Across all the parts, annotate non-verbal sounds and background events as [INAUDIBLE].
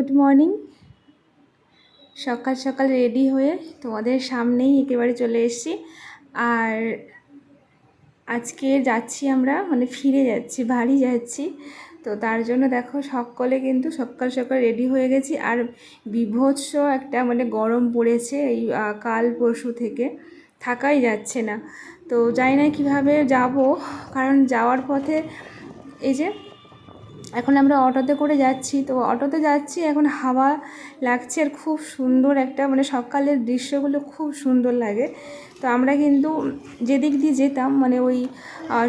Good morning. সকাল সকাল ready হয়ে তোমাদের সামনেই একেবারে চলে এসেছি। আর আজকে যাচ্ছি আমরা মানে ফিরে যাচ্ছি, বাড়ি যাচ্ছি। তো তার জন্য দেখো সকলে কিন্তু সকাল সকাল রেডি হয়ে গেছি। আর বিভৎস একটা মানে গরম পড়েছে এই কাল পরশু থেকে। থাকাই যাচ্ছে না। তো জানি না কীভাবে যাব, কারণ যাওয়ার পথে এই যে এখন আমরা অটোতে করে যাচ্ছি। তো অটোতে যাচ্ছি, এখন হাওয়া লাগছে আর খুব সুন্দর একটা মানে সকালের দৃশ্যগুলো খুব সুন্দর লাগে। তো আমরা কিন্তু যেদিক দিয়ে যেতাম মানে ওই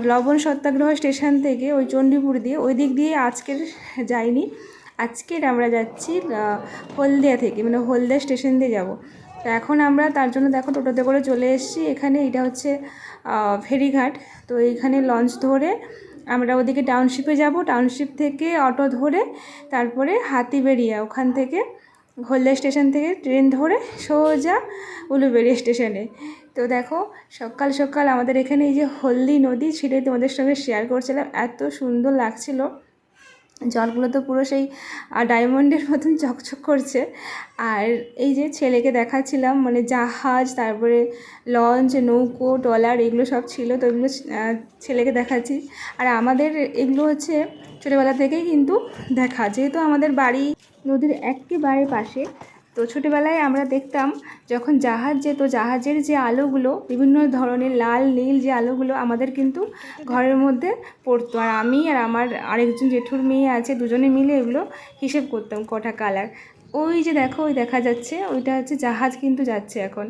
লবণ সত্যাগ্রহ স্টেশন থেকে ওই চণ্ডীপুর দিয়ে ওই দিক দিয়ে আজকের যাইনি। আজকের আমরা যাচ্ছি হলদিয়া থেকে মানে হলদিয়া স্টেশন দিয়ে যাব। তো এখন আমরা তার জন্য দেখো টোটোতে করে চলে এসেছি। এখানে এটা হচ্ছে ফেরিঘাট। তো এইখানে লঞ্চ ধরে আমরা ওদিকে টাউনশিপে যাব। টাউনশিপ থেকে অটো ধরে তারপরে হাতি বেরিয়া ওখান থেকে হলদা স্টেশন থেকে ট্রেন ধরে সোজা উলুবেড়িয়া স্টেশনে তো দেখো, সকাল সকাল আমাদের এখানে এই যে হলদি নদী, সেটাই তোমাদের সঙ্গে শেয়ার করছিলাম। এত সুন্দর লাগছিল। জলগুলো তো পুরো সেই ডায়মন্ডের মতন চকচক করছে। আর এই যে ছেলেকে দেখাচ্ছিলাম মানে জাহাজ, তারপরে লঞ্চ, নৌকো, ট্রলার, এগুলো সব ছিল, তো এগুলো ছেলেকে দেখাচ্ছি। আর আমাদের এগুলো হচ্ছে ছোটোবেলা থেকেই কিন্তু দেখা। যেহেতু আমাদের বাড়ি নদীর একেবারে পাশে তো ছোটোবেলায় আমরা দেখতাম যখন জাহাজ যেত, জাহাজের যে আলোগুলো, বিভিন্ন ধরনের লাল, নীল যে আলোগুলো আমাদের কিন্তু ঘরের মধ্যে পড়তো। আর আমি আর আমার আরেকজন জেঠুর মেয়ে আছে, দুজনে মিলে এগুলো হিসেব করতাম কটা কালার। ওই যে দেখো, ওই দেখা যাচ্ছে, ওইটা হচ্ছে জাহাজ কিন্তু যাচ্ছে এখন।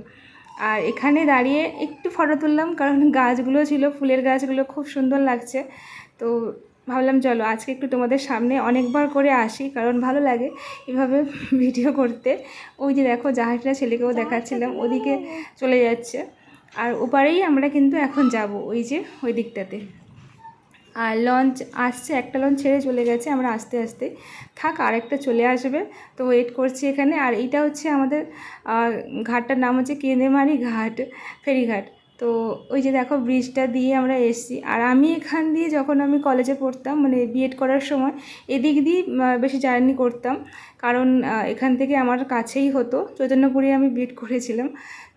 আর এখানে দাঁড়িয়ে একটু ফটো তুললাম, কারণ গাছগুলো ছিল, ফুলের গাছগুলো খুব সুন্দর লাগছে। তো ভাবলাম চলো আজকে একটু তোমাদের সামনে অনেকবার করে আসি কারণ ভালো লাগে এভাবে ভিডিও করতে। ওই যে দেখো জাহাজটা ছেলেকেও দেখাচ্ছিলাম ওদিকে চলে যাচ্ছে। আর ওপারেই আমরা কিন্তু এখন যাব ওই যে ওই দিকটাতে। আর লঞ্চ আসছে একটা লঞ্চ ছেড়ে চলে গেছে আমরা আস্তে আস্তে। থাক আর একটা চলে আসবে তো ওয়েট করছি এখানে। আর এইটা হচ্ছে আমাদের ঘাটটার নাম হচ্ছে কেন্দেমারি ঘাট ফেরিঘাট। তো ওই যে দেখো ব্রিজটা দিয়ে আমরা এসছি। আর আমি এখান দিয়ে যখন আমি কলেজে পড়তাম মানে বিএড করার সময়, এদিক দিয়ে বেশি জার্নি করতাম। কারণ এখান থেকে আমার কাছেই হতো। চৈতন্যপুরে আমি বিএড করেছিলাম।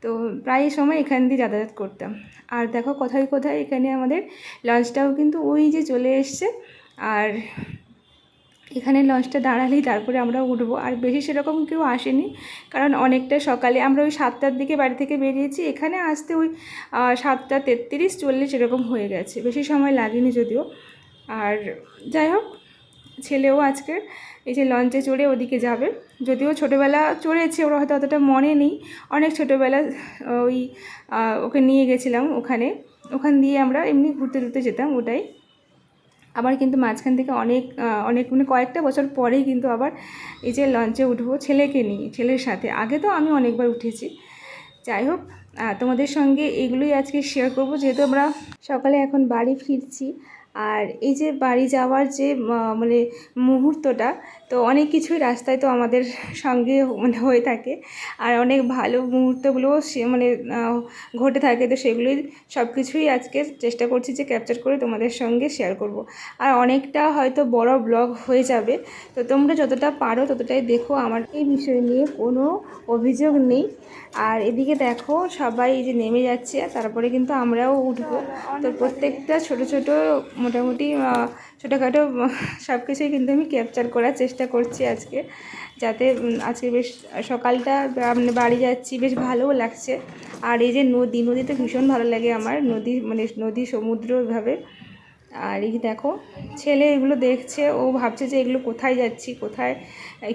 তো প্রায় সময় এখান দিয়ে যাতায়াত করতাম। আর দেখো কোথায় কোথায় এখানে আমাদের লঞ্চটাও কিন্তু ওই যে চলে এসছে। আর এখানে লঞ্চটা দাঁড়ালেই তারপরে আমরা উঠবো। আর বেশি সেরকম কেউ আসেনি, কারণ অনেকটা সকালে আমরা ওই সাতটার দিকে বাড়ি থেকে বেরিয়েছি। এখানে আসতে ওই সাতটা তেত্রিশ, চল্লিশ এরকম হয়ে গেছে। বেশি সময় লাগেনি যদিও। আর যাই হোক, ছেলেও আজকে এই যে লঞ্চে চড়ে ওদিকে যাবে। যদিও ছোটোবেলা চড়েছে, ওরা হয়তো অতটা মনে নেই। অনেক ছোটোবেলা, ওই ওকে নিয়ে গেছিলাম ওখানে। ওখান দিয়ে আমরা এমনি ঘুরতে ঘুরতে যেতাম ওটাই। আবার কিন্তু মাঝখান থেকে অনেক অনেক মানে কয়েকটা বছর পরেই কিন্তু আবার এই যে লঞ্চে উঠবো ছেলেকে নিয়ে, ছেলের সাথে। আগে তো আমি অনেকবার উঠেছি। যাই হোক তোমাদের সঙ্গে এগুলোই আজকে শেয়ার করব। যেহেতু আমরা সকালে এখন বাড়ি ফিরছি, আর এই যে বাড়ি যাওয়ার যে মানে মুহূর্তটা তো অনেক কিছুই রাস্তায় তো আমাদের সঙ্গে মানে হয়ে থাকে। আর অনেক ভালো মুহূর্তগুলোও সে মানে ঘটে থাকে। তো সেগুলোই সব কিছুই আজকে চেষ্টা করছি যে ক্যাপচার করে তোমাদের সঙ্গে শেয়ার করব। আর অনেকটা হয়তো বড় ব্লগ হয়ে যাবে। তো তোমরা যতটা পারো ততটাই দেখো। আমার এই বিষয় নিয়ে কোনো অভিযোগ নেই। আর এদিকে দেখো, সবাই যে নেমে যাচ্ছে। তারপরে কিন্তু আমরাও উঠবো। তো প্রত্যেকটা ছোট ছোট মোটামুটি ছোটোখাটো [LAUGHS] সব কিছুই কিন্তু আমি ক্যাপচার করার চেষ্টা করছি আজকে। যাতে আজকে বেশ সকালটা বা- মানে বাড়ি যাচ্ছি, বেশ ভালোও লাগছে। আর এই যে নদী নদীতে ভীষণ ভালো লাগে আমার, নদী মানে নদী সমুদ্র এভাবে আর এই দেখো, ছেলে এগুলো দেখছে, ও ভাবছে যে এগুলো কোথায় যাচ্ছি, কোথায়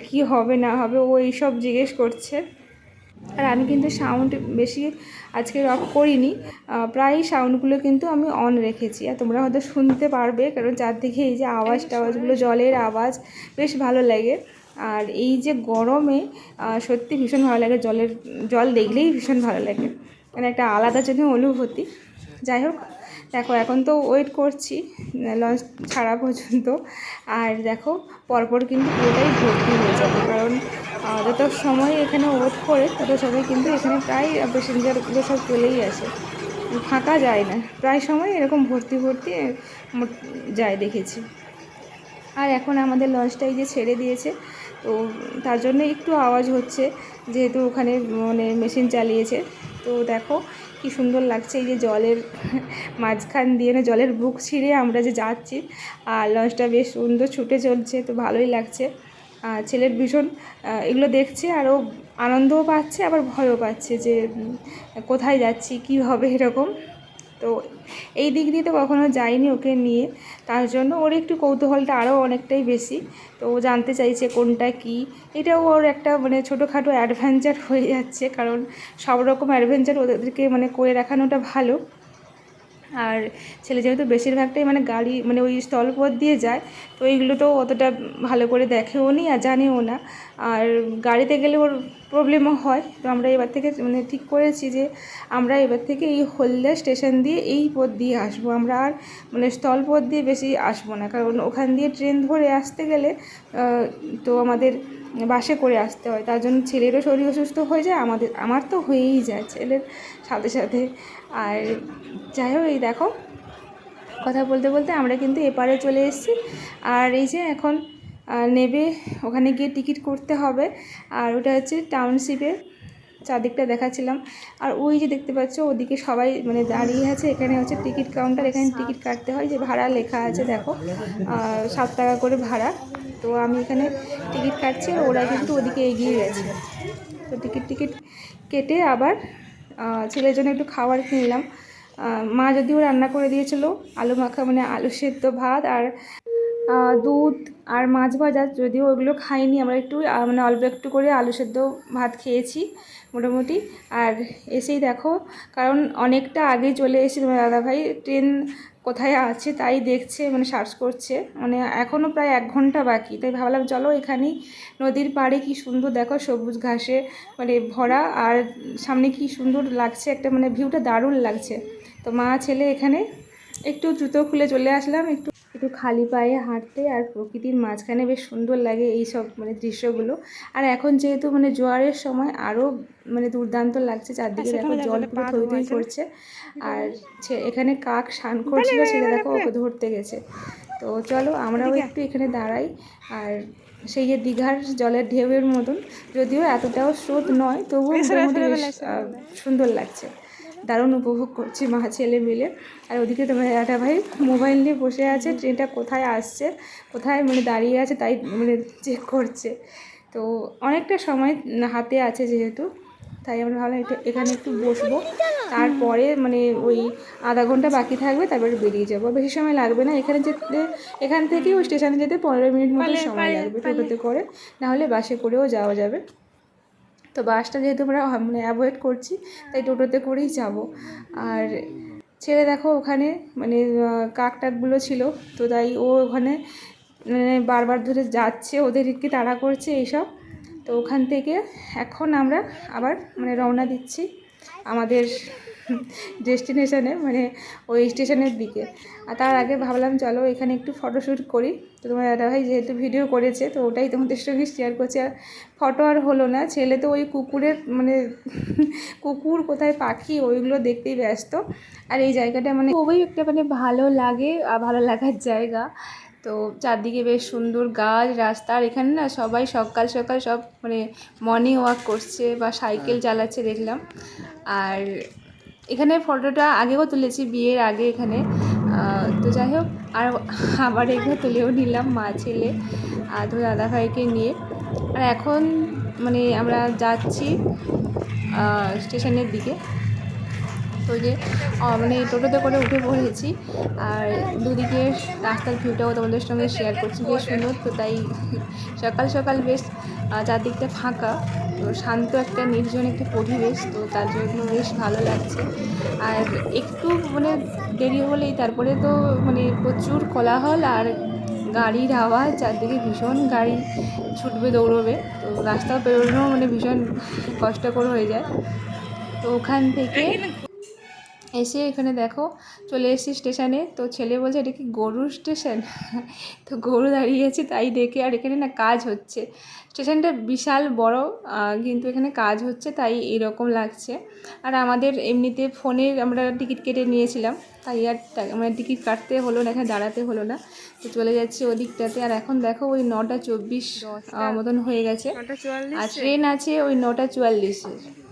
কি হবে, না হবে, ও এইসব জিজ্ঞেস করছে। আর আমি কিন্তু সাউন্ড বেশি আজকে অফ করিনি প্রায় সাউন্ডগুলো কিন্তু আমি অন রেখেছি। আর তোমরা হয়তো শুনতে পারবে, কারণ চারদিকে এই যে আওয়াজ টাওয়াজগুলো, জলের আওয়াজ বেশ ভালো লাগে। আর এই যে গরমে সত্যি ভীষণ ভালো লাগে। জলের, জল দেখলেই ভীষণ ভালো লাগে। মানে একটা আলাদা জন্য অনুভূতি। যাই হোক, দেখো এখন তো ওয়েট করছি লঞ্চ ছাড়া পর্যন্ত। আর দেখো, পরপর কিন্তু পুরোটাই ভর্তি হয়ে যাবে। কারণ যত সময় এখানে ওয়েট করে, তত সময় কিন্তু এখানে প্রায় প্যাসেঞ্জারগুলো সব চলেই আসে। ফাঁকা যায় না। প্রায় সময় এরকম ভর্তি ভর্তি যায় দেখেছি। আর এখন আমাদের লঞ্চটা এই যে ছেড়ে দিয়েছে, তো তার জন্য একটু আওয়াজ হচ্ছে, যেহেতু ওখানে মানে মেশিন চালিয়েছে। তো দেখো কি সুন্দর লাগছে, এই যে জলের [LAUGHS] মাঝখান দিয়ে না, জলের বুক ছিঁড়ে আমরা যে যাচ্ছি, আর লঞ্চটা বেশ সুন্দর ছুটে চলছে, তো ভালোই লাগছে। ছেলের ভীষণ এগুলো দেখছে আর ও আনন্দও পাচ্ছে, আবার ভয়ও পাচ্ছে যে কোথায় যাচ্ছি, কী হবে এরকম। তো এই দিক দিয়ে তো কখনো যাইনি ওকে নিয়ে। তার জন্য ওর একটু কৌতূহলটা আরও অনেকটাই বেশি। তো ও জানতে চাইছে কোনটা কি। এটাও ওর একটা মানে ছোটোখাটো অ্যাডভেঞ্চার হয়ে যাচ্ছে, কারণ সব রকম অ্যাডভেঞ্চার ওদেরকে মানে করে রাখানোটা ভালো। আর ছেলে যেহেতু বেশিরভাগটাই মানে গাড়ি মানে ওই স্থলপথ দিয়ে যায়, তো এইগুলো তো অতটা ভালো করে দেখেও নি আর জানেও না। আর গাড়িতে গেলে ওর প্রবলেমও হয়। তো আমরা এবার থেকে মানে ঠিক করেছি যে আমরা এবার থেকে এই হলদিয়া স্টেশন দিয়ে এই পথ দিয়ে আসব। আমরা আর মানে স্থলপথ দিয়ে বেশি আসব না। কারণ ওখান দিয়ে ট্রেন ধরে আসতে গেলে তো আমাদের বাসে করে আসতে হয়। তার জন্য ছেলেরও শরীর অসুস্থ হয়ে যায়, আমাদের আমার তো হয়েই যায় ছেলের সাথে সাথে। আর যাই হোক, এই দেখো, কথা বলতে বলতে আমরা কিন্তু এপারে চলে এসেছি। আর এই যে এখন নেবে, ওখানে গিয়ে টিকিট করতে হবে। আর ওটা হচ্ছে টাউনশিপে চারদিকটা দেখাচ্ছিলাম। আর ওই যে দেখতে পাচ্ছ, ওদিকে সবাই মানে দাঁড়িয়ে আছে। এখানে হচ্ছে টিকিট কাউন্টার, এখানে টিকিট কাটতে হয়। যে ভাড়া লেখা আছে, দেখো। সাত টাকা করে ভাড়া। তো আমি এখানে টিকিট কাটছি ওরা কিন্তু ওদিকে এগিয়ে গেছে। তো টিকিট টিকিট কেটে আবার ছেলের জন্য একটু খাবার কিনলাম। মা যদিও রান্না করে দিয়েছিল, আলু মাখা মানে আলু সেদ্ধ ভাত আর দুধ আর মাছ ভাজা। যদিও ওগুলো খাইনি, আমরা একটু মানে অল্প একটু করে আলু সেদ্ধ ভাত খেয়েছি। মোটামুটি। আর এসেই দেখো, কারণ অনেকটা আগে চলে এসেছি তোমার দাদাভাই। ট্রেন কোথায় আছে তাই দেখছে মানে সার্চ করছে। মানে এখনও প্রায় এক ঘণ্টা বাকি, তাই ভাবলাম চলো এখানেই নদীর পাড়ে কি সুন্দর দেখো সবুজ ঘাসে মানে ভরা, আর সামনে কি সুন্দর লাগছে একটা মানে ভিউটা দারুণ লাগছে। তো মা, ছেলে এখানে, একটু জুতো খুলে চলে আসলাম, একটু একটু খালি পায়ে হাঁটতে আর প্রকৃতির মাঝখানে বেশ সুন্দর লাগে এই সব মানে দৃশ্যগুলো। আর এখন যেহেতু মানে জোয়ারের সময় আরও মানে দুর্দান্ত লাগছে চারদিকে দেখো জল পুরো থই থই করছে। আর এখানে কাক স্নান করছিল ছেলে দেখো ওকে ধরতে গেছে। তো চলো আমরাও একটু এখানে দাঁড়াই। আর সেই যে দীঘার জলের ঢেউয়ের মতন যদিও এতটাও স্রোত নয় তবুও মোটামুটি সুন্দর লাগছে। দারুণ উপভোগ করছি মা ছেলে মিলে। আর ওদিকে তোমার একটা ভাই মোবাইল নিয়ে বসে আছে ট্রেনটা কোথায় আসছে কোথায় মানে দাঁড়িয়ে আছে তাই মানে চেক করছে। তো অনেকটা সময় হাতে আছে যেহেতু তাই আমরা ভাবলাম একটু এখানে একটু বসবো। তারপরে মানে ওই আধা ঘণ্টা বাকি থাকবে তারপরে বেরিয়ে যাব। বেশি সময় লাগবে না এখানে যেতে এখান থেকে ওই স্টেশনে যেতে পনেরো মিনিট মতো সময় লাগবে টোটোতে করে। নাহলে বাসে করেও যাওয়া যাবে। তো বাসটা যেহেতু আমরা মানে অ্যাভয়েড করছি, তাই টোটোতে করেই যাব। আর ছেড়ে দেখো ওখানে মানে কাকটাকগুলো কাক টাকগুলো ছিল, তো তাই ও ওখানে মানে বারবার ধরে যাচ্ছে, ওদেরকে তাড়া করছে এইসব। তো ওখান থেকে এখন আমরা আবার মানে রওনা দিচ্ছি আমাদের ডেস্টিনেশনে মানে ওই স্টেশনের দিকে। আর তার আগে ভাবলাম চলো এখানে একটু ফটোশ্যুট করি। তো তোমার দাদাভাই যেহেতু ভিডিও করেছে তো ওটাই তোমাদের সঙ্গে শেয়ার করছি। আর ফটো আর হলো না ছেলে তো ওই কুকুরের মানে [LAUGHS] কুকুর কোথায় পাখি ওইগুলো দেখতেই ব্যস্ত। আর এই জায়গাটা মানে খুবই একটা মানে ভালো লাগে আর ভালো লাগার জায়গা। তো চারদিকে বেশ সুন্দর গাছ রাস্তা আর এখানে না সবাই সকাল সকাল সব মানে মর্নিং ওয়াক করছে বা সাইকেল চালাচ্ছে দেখলাম। আর এখানে ফটোটা আগেও তুলেছি, বিয়ের আগে এখানে। তো যাই হোক, আর আবার এখানে তুলেও নিলাম মা, ছেলে আর তো দাদা ভাইকে নিয়ে। আর এখন মানে আমরা যাচ্ছি স্টেশনের দিকে। ওই যে মানে টোটোতে করে উঠে পড়েছি। আর দুদিকে রাস্তার ভিউটাও তোমাদের সঙ্গে শেয়ার করছি। বেশ সুন্দর তো তাই সকাল সকাল বেশ চারদিকটা ফাঁকা। তো শান্ত একটা নির্জন একটা পরিবেশ, তো তার জন্য বেশ ভালো লাগছে। আর একটু মানে দেরি হলেই তারপরে তো মানে প্রচুর কোলাহল আর গাড়ির আওয়াজ, চারদিকে ভীষণ গাড়ি ছুটবে, দৌড়বে। তো রাস্তা পেরোনো মানে ভীষণ কষ্টকর হয়ে যায়। তো ওখান থেকে এসে এখানে দেখো চলে এসেছি স্টেশনে। তো ছেলে বলছে এটা কি গরুর স্টেশন? [LAUGHS] তো গরু দাঁড়িয়ে আছে তাই দেখে আর এখানে না কাজ হচ্ছে। স্টেশনটা বিশাল বড় কিন্তু এখানে কাজ হচ্ছে তাই এরকম লাগছে। আর আমাদের এমনিতে ফোনের আমরা টিকিট কেটে নিয়েছিলাম তাই আর মানে টিকিট কাটতে হলো না এখানে দাঁড়াতে হলো না। তো চলে যাচ্ছে ওদিকটাতে। আর এখন দেখো ওই নটা চব্বিশ মতন হয়ে গেছে। আর ট্রেন আছে ওই নটা চুয়াল্লিশে।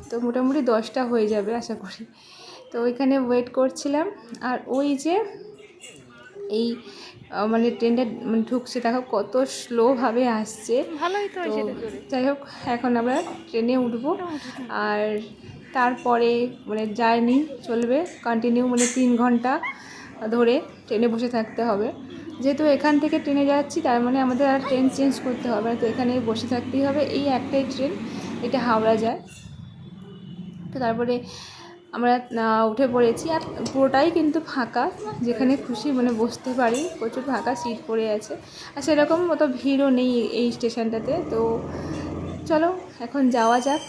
তো মোটামুটি দশটা হয়ে যাবে আশা করি। তো ওইখানে ওয়েট করছিলাম। আর ওই যে এই মানে ট্রেনটা মানে ঢুকছে দেখো কত স্লোভাবে আসছে। ভালোই তো যাই হোক এখন আমরা ট্রেনে উঠবো। আর তারপরে মানে জার্নি চলবে কন্টিনিউ মানে তিন ঘণ্টা ধরে ট্রেনে বসে থাকতে হবে। যেহেতু এখান থেকে ট্রেনে যাচ্ছি তার মানে আমাদের আর ট্রেন চেঞ্জ করতে হবে তো এখানে বসে থাকতেই হবে। এই একটাই ট্রেন এটা হাওড়া যায়। তো তারপরে আমরা উঠে পড়েছি আর পুরোটাই কিন্তু ফাঁকা। যেখানে খুশি মানে বসতে পারি, প্রচুর ফাঁকা সিট পড়ে আছে। আর সেরকম অত ভিড়ও নেই এই স্টেশনটাতে। তো চলো, এখন যাওয়া যাক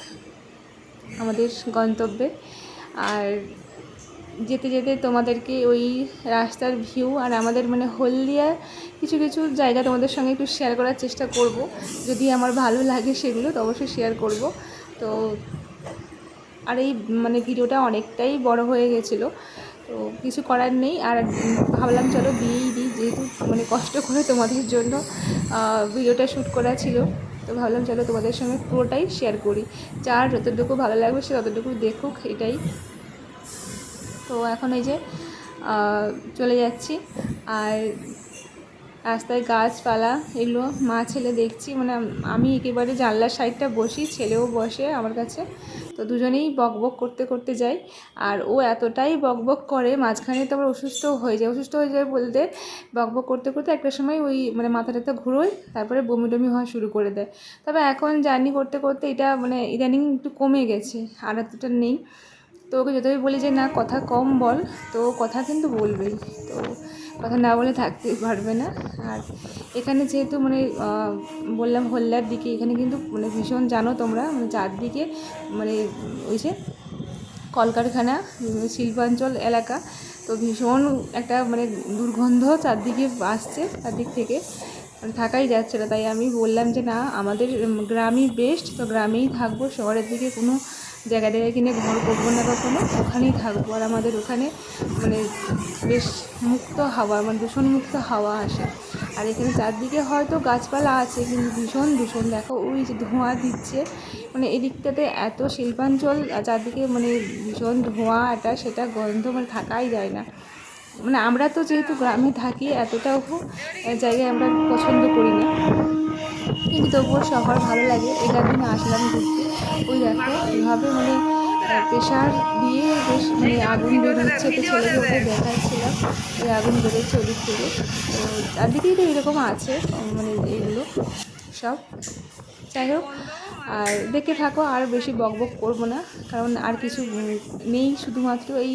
আমাদের গন্তব্যে। আর যেতে যেতে তোমাদেরকে ওই রাস্তার ভিউ আর আমাদের মানে হলদিয়ার কিছু কিছু জায়গা তোমাদের সঙ্গে একটু শেয়ার করার চেষ্টা করব। যদি আমার ভালো লাগে সেগুলো তো অবশ্যই শেয়ার করব। তো আর এই মানে ভিডিওটা অনেকটাই বড় হয়ে গেছিল। তো কিছু করার নেই। আর ভাবলাম, চলো দিয়েই দিই, যেহেতু মানে কষ্ট করে তোমাদের জন্য ভিডিওটা শ্যুট করা ছিল। তো ভাবলাম, চলো তোমাদের সঙ্গে পুরোটাই শেয়ার করি। যার যতটুকু ভালো লাগবে, সে ততটুকু দেখুক, এটাই। তো এখন এই যে চলে যাচ্ছি। আর রাস্তায় গাছপালা, এগুলো মা ছেলে দেখছি। মানে আমি একেবারে জানলার সাইডটা বসি, ছেলেও বসে আমার কাছে। তো দুজনেই বক বক করতে করতে যাই। আর ও এতটাই বক বক করে, মাঝখানে তো আবার অসুস্থ হয়ে যায়। অসুস্থ হয়ে যায় বলতে বক বক করতে করতে একটা সময় ওই মানে মাথাটাতে ঘুরোয়, তারপরে বমি টমি হওয়া শুরু করে দেয়। তবে এখন জার্নি করতে করতে এটা মানে ইদানিং একটু কমে গেছে, আর এতটা নেই। তো ওকে যতই বলি যে, না, কথা কম বল। তো কথা কিন্তু বলবেই। তো কথা না বলে থাকতে পারবে না। আর এখানে যেহেতু মানে বললাম হল্লার দিকে, এখানে কিন্তু মানে ভীষণ জানো তোমরা মানে চারদিকে মানে ওই যে কলকারখানা, শিল্পাঞ্চল এলাকা, তো ভীষণ একটা মানে দুর্গন্ধ চারদিকে আসছে চারদিক থেকে মানে থাকাই যাচ্ছে না। তাই আমি বললাম যে না, আমাদের গ্রামই বেস্ট তো গ্রামেই থাকব, শহরের দিকে কোনো জায়গা জায়গায় কিনে ঘর করব না কখনো, ওখানেই থাকব। আর আমাদের ওখানে মানে বেশ মুক্ত হাওয়া মানে দূষণমুক্ত হাওয়া আসে। আর এখানে চারদিকে হয়তো গাছপালা আছে, কিন্তু ভীষণ দূষণ। দেখো, ওই যে ধোঁয়া দিচ্ছে মানে এদিকটাতে এত শিল্পাঞ্চল চারদিকে মানে ভীষণ ধোঁয়া, এটা সেটা গন্ধ মানে থাকাই যায় না। মানে আমরা তো যেহেতু গ্রামে থাকি, এতটাও জায়গায় আমরা পছন্দ করি না। কিন্তু তবুও শহর ভালো লাগে। এটার দিন আসলাম ঘুরতে। ওই দেখো, এভাবে মানে প্রেশার দিয়ে বেশ মানে আগুন বেরোচ্ছে, তো ছেলেকে ওটা দেখাচ্ছিলাম ওই আগুন বেরোচ্ছে ওদিক থেকে। তো চারদিকেই তো এরকম আছে মানে এইগুলো সব। যাই হোক, আর দেখে থাকো, আর বেশি বক বক করব না, কারণ আর কিছু নেই, শুধুমাত্র এই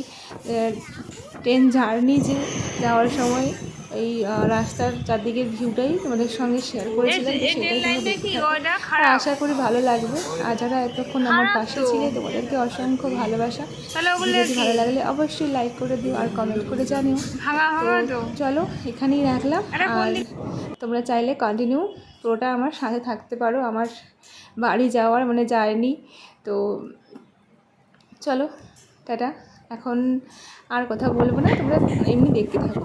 ট্রেন জার্নি যে যাওয়ার সময়। এই রাস্তার চারদিকের ভিউটাই তোমাদের সঙ্গে শেয়ার করেছিলাম সেটাই। আর আশা করি ভালো লাগবে। আর যারা এতক্ষণ আমার পাশে ছিলে তোমাদেরকে অসংখ্য ভালোবাসা। ভিডিওটি ভালো লাগলে অবশ্যই লাইক করে দিও আর কমেন্ট করে জানিও। চলো এখানেই রাখলাম। আর তোমরা চাইলে কন্টিনিউ পুরোটা আমার সাথে থাকতে পারো। আমার বাড়ি যাওয়ার মানে যায়নি তো চলো টাটা। এখন আর কথা বলব না তোমরা এমনি দেখতে থাকো।